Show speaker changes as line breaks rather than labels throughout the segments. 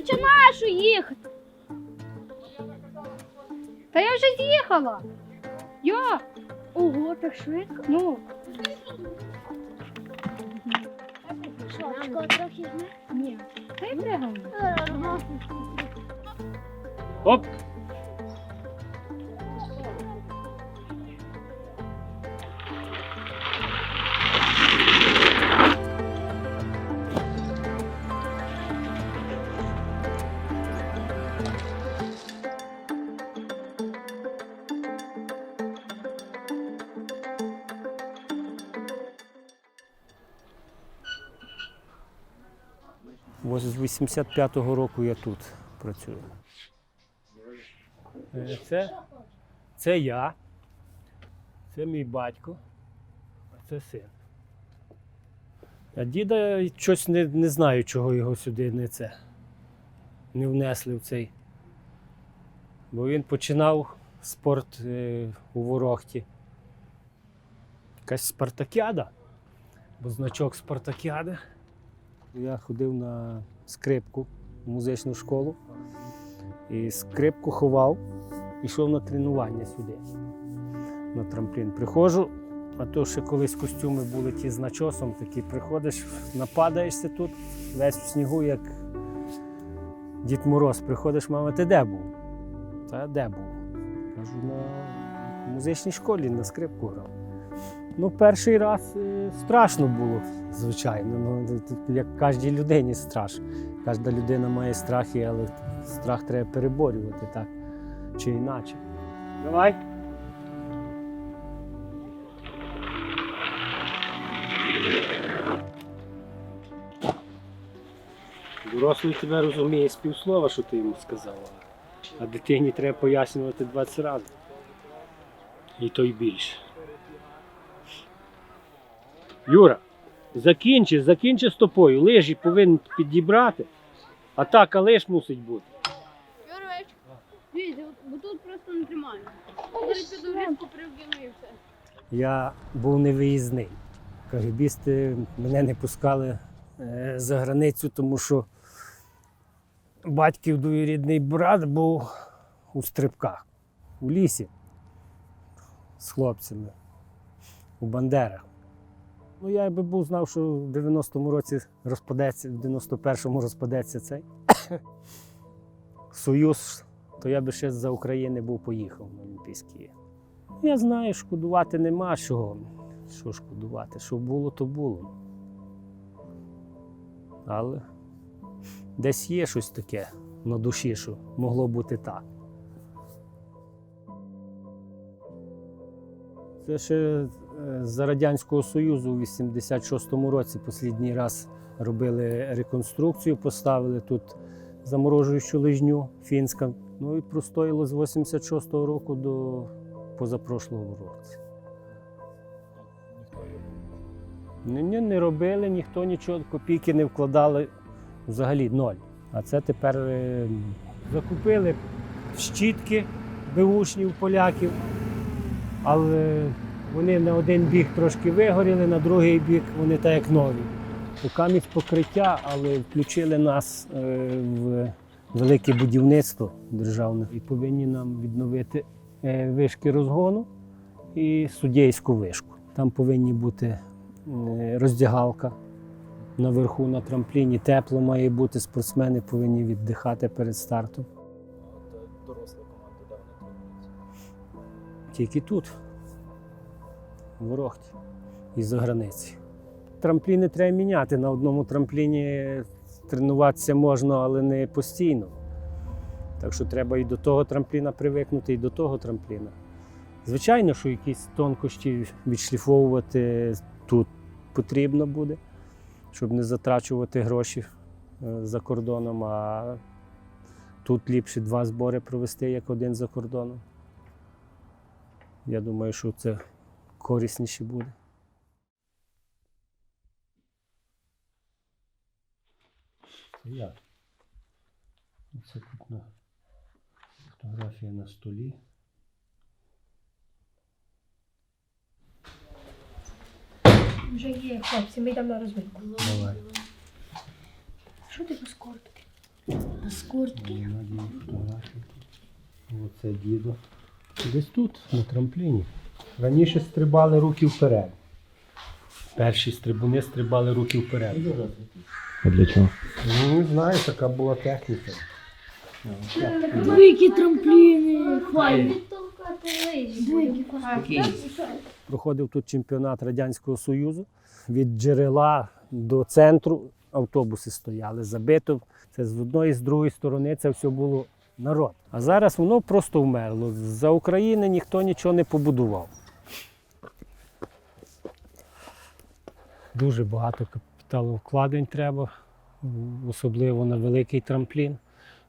чи нашу їхати? Та я вже з'їхала. Я. Ого, так швидко. Ну. Ні. Та й.
Оп! Ось з 85-го року я тут працюю. Е, Це, це я, це мій батько, а це син. А діда щось не, не знаю, чого його сюди не це не внесли в цей. Бо він починав спорт е, у Ворохті. Якась спартакіада, бо значок спартакіади. Я ходив на скрипку в музичну школу і скрипку ховав, йшов на тренування сюди, на трамплін. Приходжу, а то ще колись костюми були ті з начосом, такі приходиш, нападаєшся тут, весь в снігу, як Дід Мороз. Приходиш, мама, ти де був? Та де був? Кажу, на музичній школі на скрипку грав. Ну, перший раз е, страшно було, звичайно. Ну, як кожній людині страшно. Кожна людина має страхи, але страх треба переборювати так чи іначе. Давай. Дорослий тебе розуміє з півслова, що ти йому сказав. А дитині треба пояснювати 20 разів. І то й більше. Юра, закінчи, закінчи з тобою. Лижі повинен підібрати. А так, а лиш мусить бути.
Юрович, дивіться, бо тут просто не тримаю. Зараз піду різко привгину і все.
Я був невиїзний. Кагібісти мене не пускали е, за границю, тому що батьків двоюрідний брат був у стрибках, у лісі з хлопцями, у Бандерах. Ну, я би був знав, що в 90-му році розпадеться, в 91-му розпадеться цей Союз, то я би ще за України був поїхав на Олімпійські ігри. Я знаю, шкодувати нема чого. Що шкодувати? Що було, то було. Але десь є щось таке на душі, що могло бути так. Це ще за Радянського Союзу у 86-му році останній раз робили реконструкцію, поставили тут заморожуючу лижню фінська. Ну і простоїло з 86-го року до позапрошлого року. Ні, не робили, ніхто нічого, копійки не вкладали, взагалі ноль. А це тепер е, закупили щітки беушні у поляків, але вони на один бік трошки вигоріли, на другий бік вони так як нові. Покамість покриття, але включили нас е, в велике будівництво державне і повинні нам відновити е, вишки розгону і суддєйську вишку. Там повинні бути е, роздягалка наверху на трампліні, тепло має бути, спортсмени повинні віддихати перед стартом.
Доросла команда?
Тільки тут, в Ворохті і за границі. Трампліни треба міняти. На одному трампліні тренуватися можна, але не постійно. Так що треба і до того трампліна привикнути, і до того трампліна. Звичайно, що якісь тонкощі відшліфовувати тут потрібно буде, щоб не затрачувати гроші е, за кордоном, а тут ліпше два збори провести, як один за кордоном. Я думаю, що це корисніше буде. Я. Це тут на фотографія на столі.
Вже є, хлопці, ми йдемо на розминку.
Давай.
Що ти без куртки? З куртки.
Оце дідо. Десь тут, на трампліні. Раніше стрибали руки вперед. Перші стрибуни стрибали руки вперед.
А для чого?
Ну, не знаю, така була техніка.
Двійки трампліни. Хваль.
Відтолкати лижі.
Проходив тут чемпіонат Радянського Союзу. Від джерела до центру автобуси стояли забито. Це з одної, з другої сторони це все було народ. А зараз воно просто вмерло. За України ніхто нічого не побудував. Дуже багато капіталовкладень треба, особливо на великий трамплін,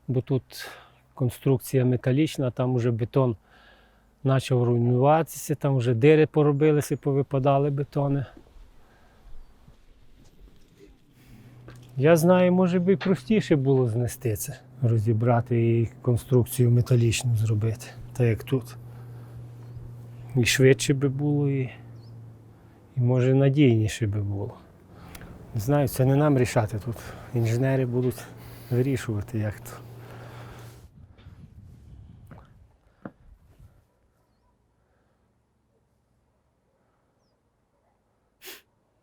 бо тут конструкція металічна, там вже бетон почав руйнуватися, там вже дири поробилися, повипадали бетони. Я знаю, може би простіше було знести це, розібрати і конструкцію металічну зробити, так як тут. І швидше би було, і, і може надійніше би було. Не знаю, це не нам рішати тут. Інженери будуть вирішувати, як то.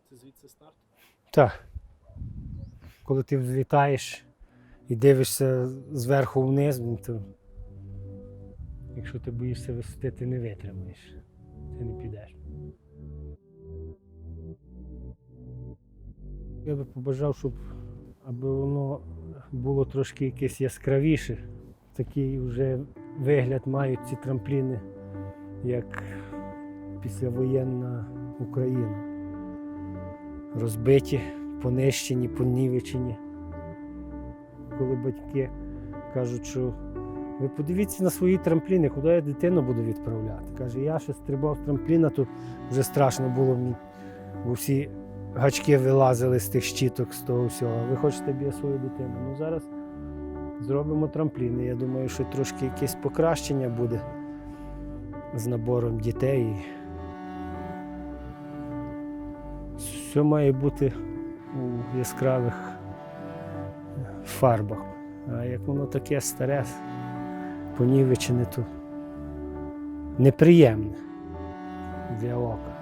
Це звідси старт?
Так. Коли ти взлітаєш і дивишся зверху вниз, ну, то якщо ти боїшся висоти, ти не витримаєш. Ти не підеш. Я би побажав, щоб аби воно було трошки якесь яскравіше. Такий вже вигляд мають ці трампліни, як післявоєнна Україна розбиті, понищені, понівечені. Коли батьки кажуть, що ви подивіться на свої трампліни, куди я дитину буду відправляти. Каже, я ще стрибав з трампліна, то вже страшно було мені, бо всі гачки вилазили з тих щіток, з того всього. Ви хочете б я свою дитину. Ну зараз зробимо трампліни. Я думаю, що трошки якесь покращення буде з набором дітей. Все має бути у яскравих фарбах. А як воно таке старе, понівечене, то неприємне для ока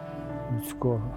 людського.